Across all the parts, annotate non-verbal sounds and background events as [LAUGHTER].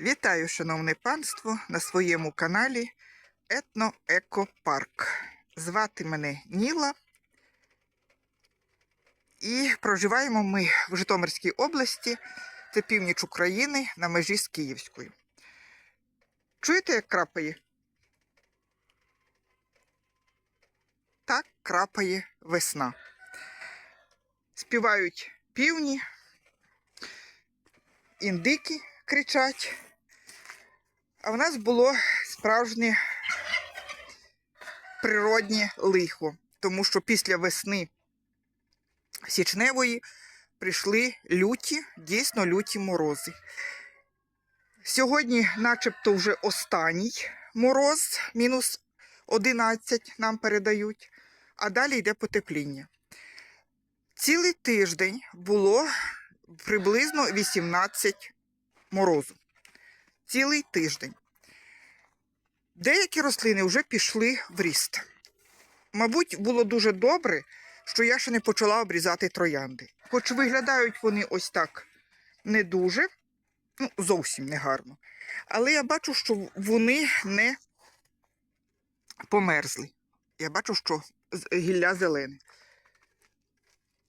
Вітаю, шановне панство, на своєму каналі Етно-Екопарк. Звати мене Ніла. І проживаємо ми в Житомирській області, це північ України на межі з Київською. Чуєте, як крапає? Так крапає весна. Співають півні, індики кричать. А в нас було справжнє природнє лихо, тому що після весни січневої прийшли люті, дійсно люті морози. Сьогодні, начебто, вже останній мороз, мінус 11 нам передають, а далі йде потепління. Цілий тиждень було приблизно 18 морозу. Цілий тиждень. Деякі рослини вже пішли в ріст. Мабуть, було дуже добре, що я ще не почала обрізати троянди. Хоч виглядають вони ось так не дуже, ну, зовсім не гарно. Але я бачу, що вони не померзли. Я бачу, що гілля зелене.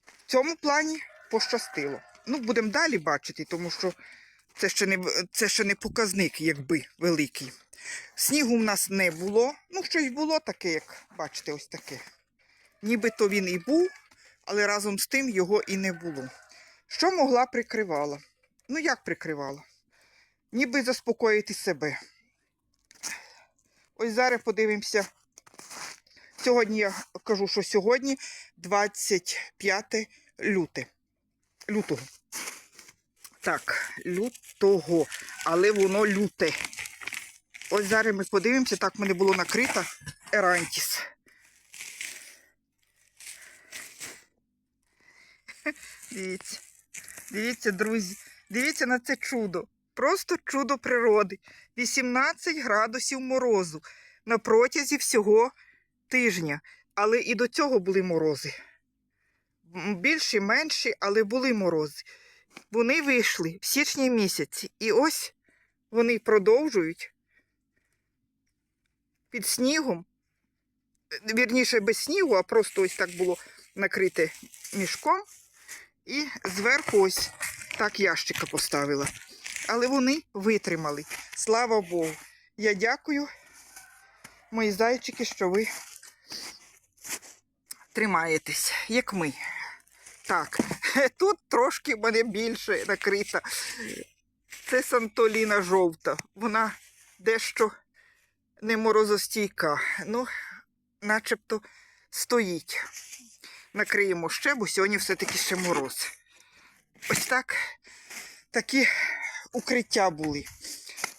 В цьому плані пощастило. Ну, будемо далі бачити, тому що це ще не, це ще не показник, якби великий. Снігу в нас не було. Ну, щось було таке, як бачите, ось таке. Нібито він і був, але разом з тим його і не було. Що могла прикривала? Ну, як прикривала? Ніби заспокоїти себе. Ось зараз подивимося. Сьогодні я кажу, що сьогодні 25 люте. лютого. Так, лютого, але воно люте. Ось зараз ми подивимося, так в мене було накрито Ерантіс. [LAUGHS] Дивіться, дивіться, друзі, дивіться на це чудо. Просто чудо природи. 18 градусів морозу на протязі всього тижня. Але і до цього були морози. Більші, менші, але були морози. Вони вийшли в січні місяці. І ось вони продовжують під снігом. Вірніше, без снігу, а просто ось так було накрите мішком. І зверху ось так ящика поставила. Але вони витримали. Слава Богу. Я дякую, мої зайчики, що ви тримаєтесь, як ми. Так, [LAUGHS] тут трошки мене більше накрита. Це Сантоліна жовта. Вона дещо не морозостійка. Ну, начебто стоїть. Накриємо ще, бо сьогодні все-таки ще мороз. Ось так такі укриття були.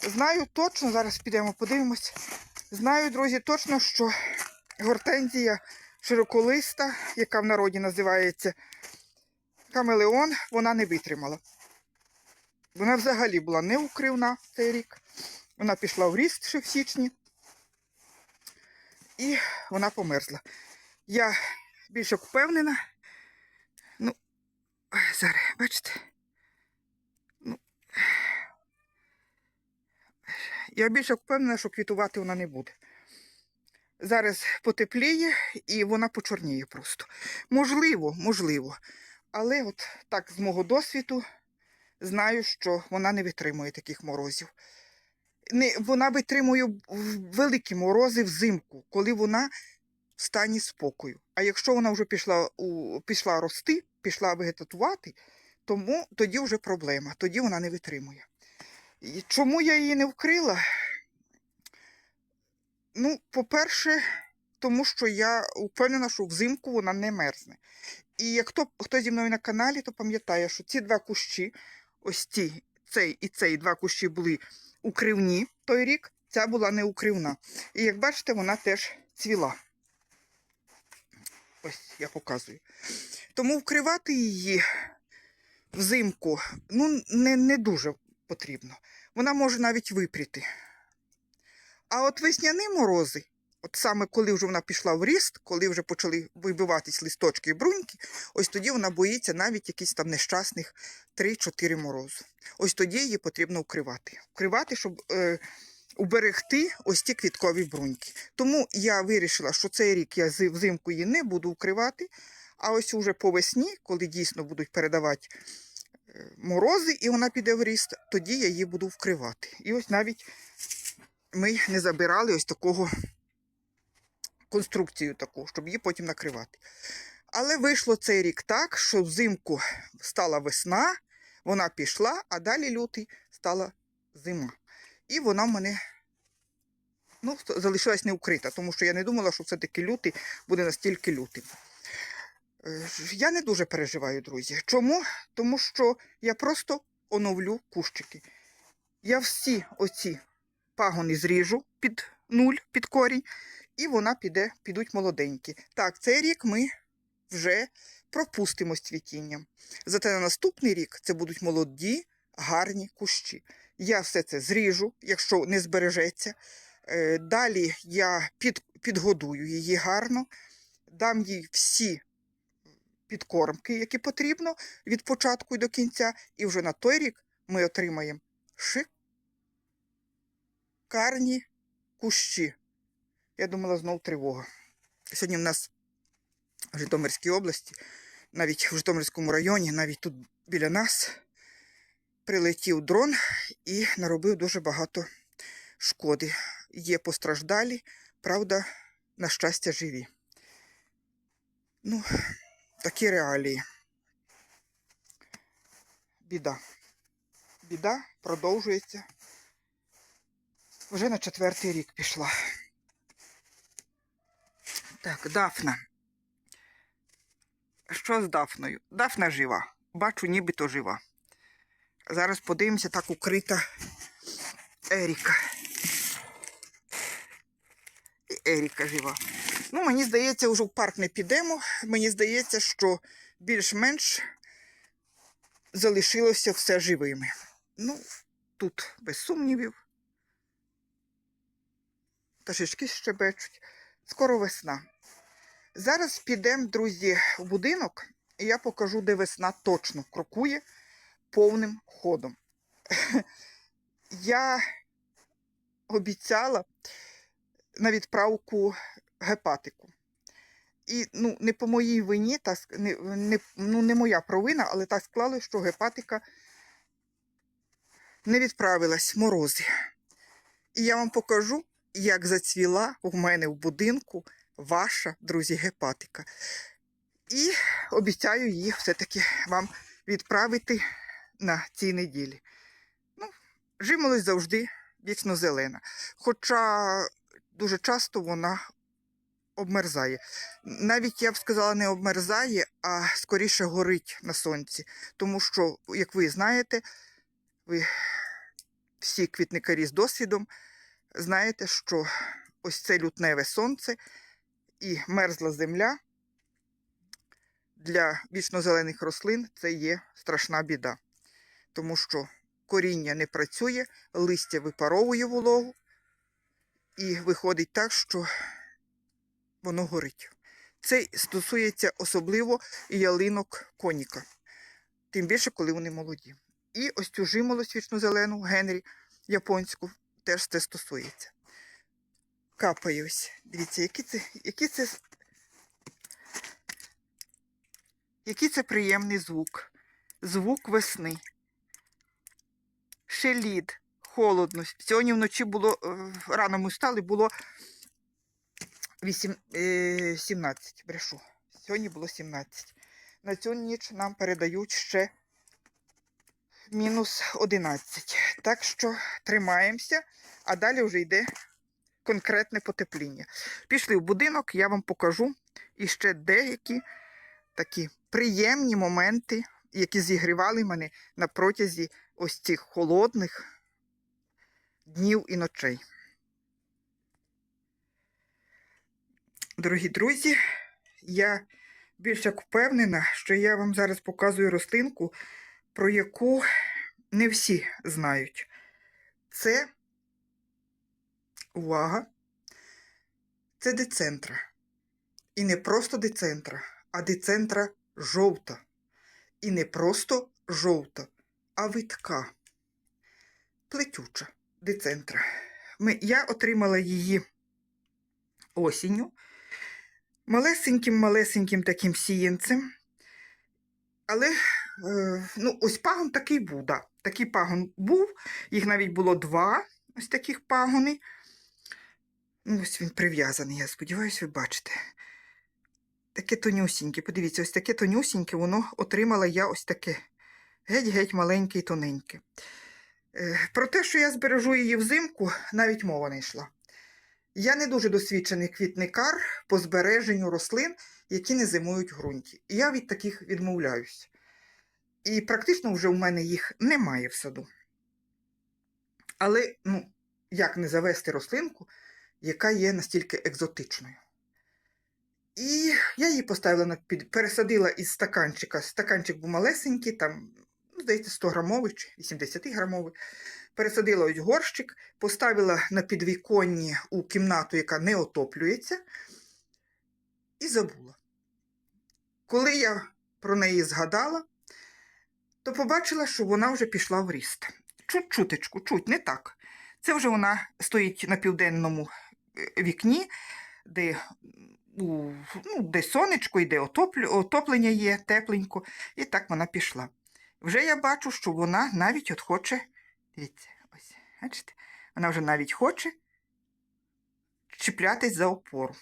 Знаю точно, зараз підемо подивимось. Знаю, друзі, точно, що гортензія широколиста, яка в народі називається Камелеон, вона не витримала. Вона взагалі була не укривна цей рік. Вона пішла в ріст ще в січні. І вона померзла. Я більш як впевнена. Ну, зараз, бачите? Ну, я більш впевнена, що квітувати вона не буде. Зараз потепліє і вона почорніє просто. Можливо, можливо. Але от так, з мого досвіду, знаю, що вона не витримує таких морозів. Не, вона витримує великі морози взимку, коли вона в стані спокою. А якщо вона вже пішла, у, пішла рости, пішла вегетатувати, тому тоді вже проблема, тоді вона не витримує. І чому я її не вкрила? Ну, по-перше, тому що я впевнена, що взимку вона не мерзне. І як хто, хто зі мною на каналі, то пам'ятає, що ці два кущі, ось ці, цей і цей два кущі були укривні той рік, ця була не укривна. І як бачите, вона теж цвіла. Ось я показую. Тому вкривати її взимку ну, не, не дуже потрібно. Вона може навіть випріти. А от весняні морози, От саме коли вже вона пішла в ріст, коли вже почали вибиватись листочки і бруньки, ось тоді вона боїться навіть якісь там нещасних 3-4 морозу. Ось тоді її потрібно укривати. Укривати, щоб е, уберегти ось ті квіткові бруньки. Тому я вирішила, що цей рік я взимку її не буду укривати, а ось уже по весні, коли дійсно будуть передавати е, морози, і вона піде в ріст, тоді я її буду вкривати. І ось навіть ми не забирали ось такого конструкцію таку, щоб її потім накривати. Але вийшло цей рік так, що взимку стала весна, вона пішла, а далі лютий стала зима. І вона в мене ну, залишилась не укрита, тому що я не думала, що все-таки лютий буде настільки лютим. Е, Я не дуже переживаю, друзі. Чому? Тому що я просто оновлю кущики. Я всі оці пагони зріжу під нуль, під корінь, і вона піде, підуть молоденькі. Так, цей рік ми вже пропустимо з цвітінням. Зате на наступний рік це будуть молоді, гарні кущі. Я все це зріжу, якщо не збережеться. Е, Далі я під, підгодую її гарно, дам їй всі підкормки, які потрібно від початку і до кінця, і вже на той рік ми отримаємо шикарні кущі. Я думала, знов тривога. Сьогодні в нас в Житомирській області, навіть в Житомирському районі, навіть тут біля нас, прилетів дрон і наробив дуже багато шкоди. Є постраждалі, правда, на щастя, живі. Ну, такі реалії. Біда. Біда продовжується. Вже на четвертий рік пішла. Так, Дафна. Що з Дафною? Дафна жива. Бачу, нібито жива. Зараз подивимося, так укрита Еріка. І Еріка жива. Ну, мені здається, вже в парк не підемо. Мені здається, що більш-менш залишилося все живими. Ну, тут без сумнівів. Пташечки щебечуть. Скоро весна. Зараз підемо, друзі, в будинок, і я покажу, де весна точно крокує повним ходом. [LAUGHS] Я обіцяла на відправку гепатику. І ну, не по моїй вині, та, не, не, ну, не моя провина, але так склалося, що гепатика не відправилась морози. І я вам покажу, як зацвіла у мене в будинку ваша, друзі, гепатика. І обіцяю їх все-таки вам відправити на цій неділі. Ну, жимолость завжди вічно зелена. Хоча дуже часто вона обмерзає. Навіть я б сказала, не обмерзає, а скоріше горить на сонці. Тому що, як ви знаєте, ви всі квітникарі з досвідом знаєте, що ось це лютневе сонце і мерзла земля для вічнозелених рослин це є страшна біда. Тому що коріння не працює, листя випаровує вологу, і виходить так, що воно горить. Це стосується особливо ялинок коніка, тим більше, коли вони молоді. І ось цю жимолость вічнозелену, Генрі японську, теж це стосується. Капає ось. Дивіться, які це, які це, який це приємний звук. Звук весни. Ще лід, холодно. Сьогодні вночі було, е, рано ми встали, було 8, е, 17, брешу. Сьогодні було 17. На цю ніч нам передають ще мінус 11. Так що тримаємося, а далі вже йде конкретне потепління. Пішли в будинок, я вам покажу іще деякі такі приємні моменти, які зігрівали мене на протязі ось цих холодних днів і ночей. Дорогі друзі, я більш як впевнена, що я вам зараз показую рослинку, про яку не всі знають. Це увага. Це децентра. І не просто децентра, а децентра жовта. І не просто жовта, а витка. Плетюча децентра. Ми, я отримала її осінню. Малесеньким-малесеньким таким сіянцем. Але ну, ось пагон такий був, да. Такий пагон був, їх навіть було два ось таких пагони. Ну, ось він прив'язаний, я сподіваюся, ви бачите. Таке тонюсіньке. Подивіться, ось таке тонюсіньке, воно отримала я ось таке. Геть-геть маленьке і тоненьке. Е, Про те, що я збережу її взимку, навіть мова не йшла. Я не дуже досвідчений квітникар по збереженню рослин, які не зимують в ґрунті. І я від таких відмовляюсь. І практично вже у мене їх немає в саду. Але, ну, як не завести рослинку, яка є настільки екзотичною. І я її поставила на під... пересадила із стаканчика. Стаканчик був малесенький, там, ну, здається, 100 грамовий чи 80 грамовий. Пересадила ось горщик, поставила на підвіконні у кімнату, яка не отоплюється, і забула. Коли я про неї згадала, то побачила, що вона вже пішла в ріст. Чуть-чуточку, чуть, не так. Це вже вона стоїть на південному е, вікні, де, ну, де сонечко, і де отоплення є, тепленько, і так вона пішла. Вже я бачу, що вона навіть от хоче, дивіться, ось, бачите, вона вже навіть хоче чіплятись за опору.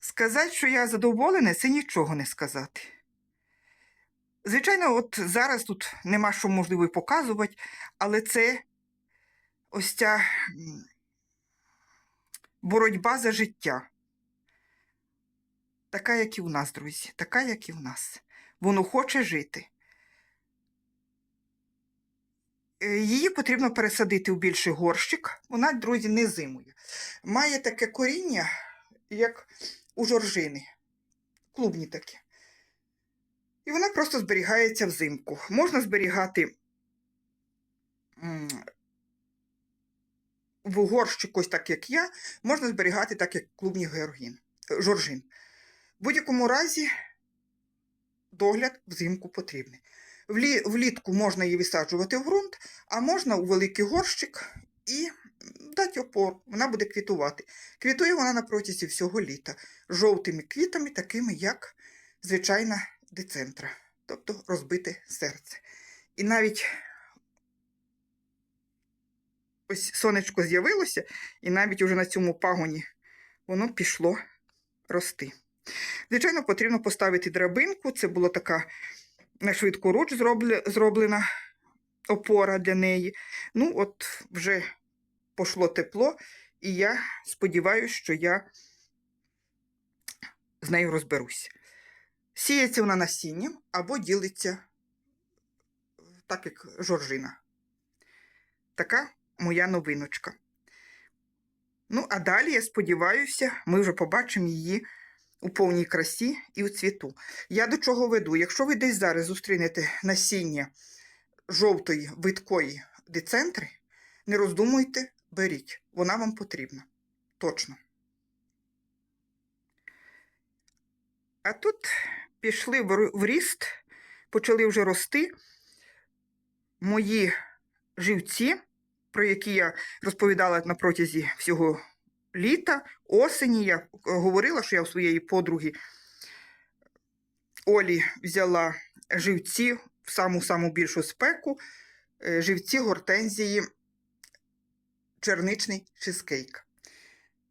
Сказати, що я задоволена, це нічого не сказати. Звичайно, от зараз тут нема що можливо показувати, але це ось ця боротьба за життя. Така, як і в нас, друзі, така, як і в нас. Воно хоче жити. Е, Її потрібно пересадити у більший горщик. Вона, друзі, не зимує. Має таке коріння, як у жоржини. Клубні такі. І вона просто зберігається взимку. Можна зберігати в горщику, ось так як я, можна зберігати так, як клубні георгін, е, жоржин. В будь-якому разі догляд взимку потрібний. Влі, влітку можна її висаджувати в ґрунт, а можна у великий горщик і дати опор. Вона буде квітувати. Квітує вона на протязі всього літа жовтими квітами, такими як звичайна децентра, тобто розбите серце. І навіть ось сонечко з'явилося, і навіть уже на цьому пагоні воно пішло рости. Звичайно, потрібно поставити драбинку. Це була така на швидкоруч зробле- зроблена опора для неї. Ну, от вже пошло тепло, і я сподіваюся, що я з нею розберусь. Сіється вона насінням або ділиться так, як жоржина. Така моя новиночка. Ну, а далі, я сподіваюся, ми вже побачимо її у повній красі і у цвіту. Я до чого веду? Якщо ви десь зараз зустрінете насіння жовтої видкої децентри, не роздумуйте, беріть. Вона вам потрібна. Точно. А тут пішли в ріст, почали вже рости мої живці, про які я розповідала на протязі всього літа, осені. Я е, говорила, що я у своєї подруги Олі взяла живці в саму-саму більшу спеку, е, живці гортензії черничний чизкейк.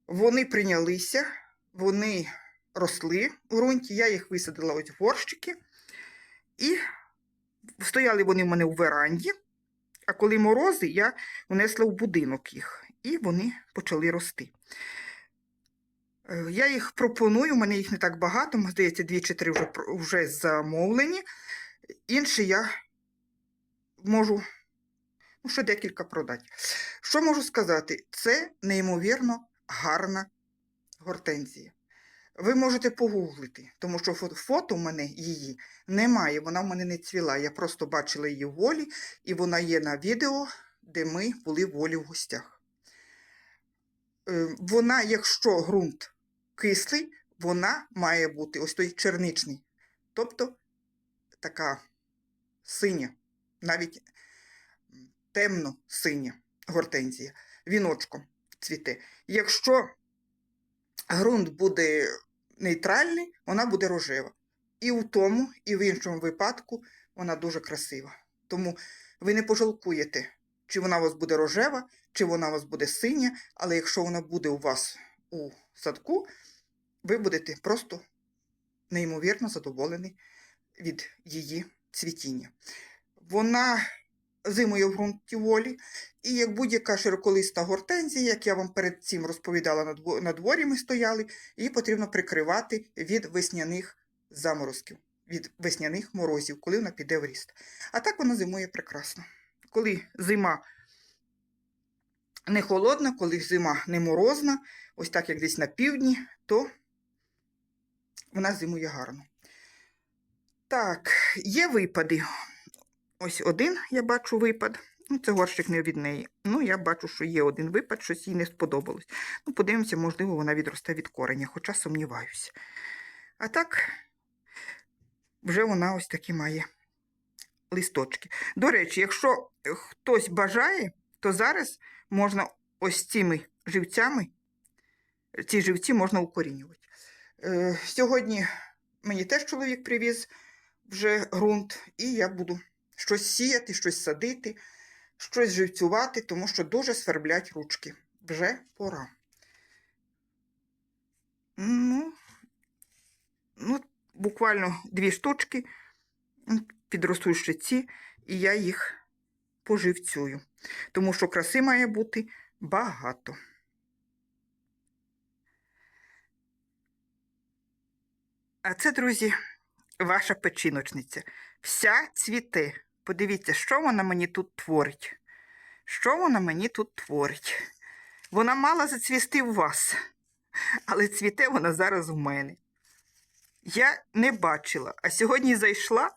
Вони прийнялися, вони росли в ґрунті, я їх висадила ось в горщики. І стояли вони в мене у веранді, а коли морози, я внесла в будинок їх, і вони почали рости. Е, Я їх пропоную, у мене їх не так багато, здається, дві чи три вже, вже замовлені. Інші я можу ну, ще декілька продати. Що можу сказати? Це неймовірно гарна гортензія. Ви можете погуглити, тому що фото в мене її немає, вона в мене не цвіла. Я просто бачила її в волі, і вона є на відео, де ми були в волі в гостях. е, вона, якщо ґрунт кислий, вона має бути ось той черничний. Тобто така синя, навіть темно-синя гортензія, віночком цвіте. Якщо ґрунт буде нейтральний, вона буде рожева. І в тому, і в іншому випадку вона дуже красива. Тому ви не пожалкуєте, чи вона у вас буде рожева, чи вона у вас буде синя, але якщо вона буде у вас у садку, ви будете просто неймовірно задоволені від її цвітіння. Вона зимує в ґрунті волі, і як будь-яка широколиста гортензія, як я вам перед цим розповідала, на дворі ми стояли, її потрібно прикривати від весняних заморозків, від весняних морозів, коли вона піде в ріст. А так вона зимує прекрасно. Коли зима не холодна, коли зима не морозна, ось так як десь на півдні, то вона зимує гарно. Так, є випади. Ось один я бачу випад. Ну, це горщик не від неї. Ну, я бачу, що є один випад, щось їй не сподобалось. Ну, подивимося, можливо, вона відросте від кореня, хоча сумніваюся. А так, вже вона ось такі має листочки. До речі, якщо хтось бажає, то зараз можна ось цими живцями, ці живці можна укорінювати. Е, сьогодні мені теж чоловік привіз вже ґрунт, і я буду щось сіяти, щось садити, щось живцювати, тому що дуже сверблять ручки. Вже пора. Ну, ну буквально дві штучки м, підростуть ще ці, і я їх поживцюю, тому що краси має бути багато. А це, друзі, ваша печіночниця. Вся цвіте. Подивіться, що вона мені тут творить. Що вона мені тут творить? Вона мала зацвісти у вас, але цвіте вона зараз у мене. Я не бачила, а сьогодні зайшла,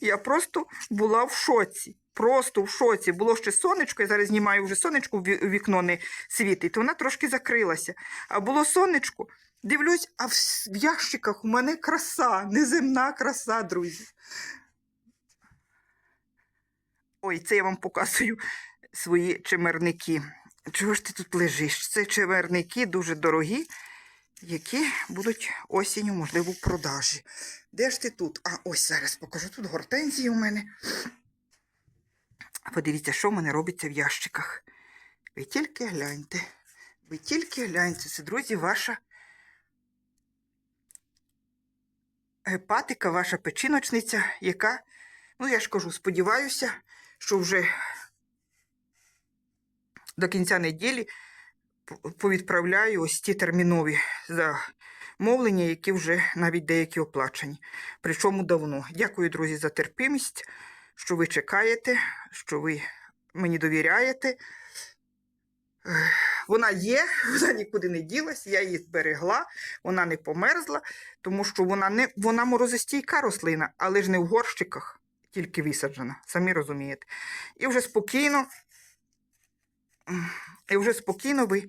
я просто була в шоці. Просто в шоці. Було ще сонечко, я зараз знімаю вже сонечко, в вікно не світить, то вона трошки закрилася. А було сонечко, дивлюсь, а в ящиках у мене краса, неземна краса, друзі. Ой, це я вам показую свої чимерники. Чого ж ти тут лежиш? Це чимерники дуже дорогі, які будуть осінню, можливо, в продажі. Де ж ти тут? А, ось зараз покажу. Тут гортензії у мене. Подивіться, що в мене робиться в ящиках. Ви тільки гляньте. Ви тільки гляньте. Це, друзі, ваша гепатика, ваша печіночниця, яка, ну я ж кажу, сподіваюся, що вже до кінця неділі повідправляю ось ті термінові замовлення, які вже навіть деякі оплачені. Причому давно. Дякую, друзі, за терпимість, що ви чекаєте, що ви мені довіряєте. Вона є, вона нікуди не ділась, я її зберегла, вона не померзла, тому що вона не вона морозостійка рослина, але ж не в горщиках, тільки висаджена, самі розумієте. І вже спокійно, і вже спокійно ви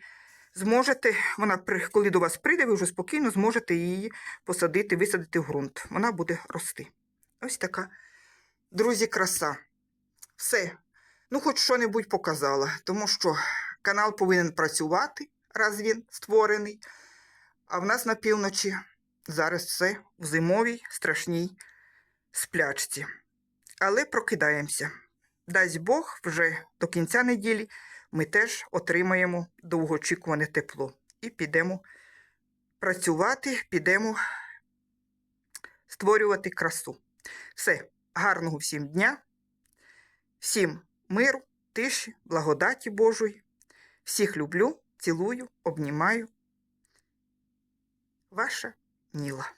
зможете, вона, коли до вас прийде, ви вже спокійно зможете її посадити, висадити в ґрунт. Вона буде рости. Ось така, друзі, краса. Все. Ну, хоч що-небудь показала, тому що канал повинен працювати, раз він створений. А в нас на півночі зараз все в зимовій страшній сплячці. Але прокидаємося. Дасть Бог, вже до кінця неділі ми теж отримаємо довгоочікуване тепло і підемо працювати, підемо створювати красу. Все, гарного всім дня, всім миру, тиші, благодаті Божої. Всіх люблю, цілую, обнімаю. Ваша Ніла.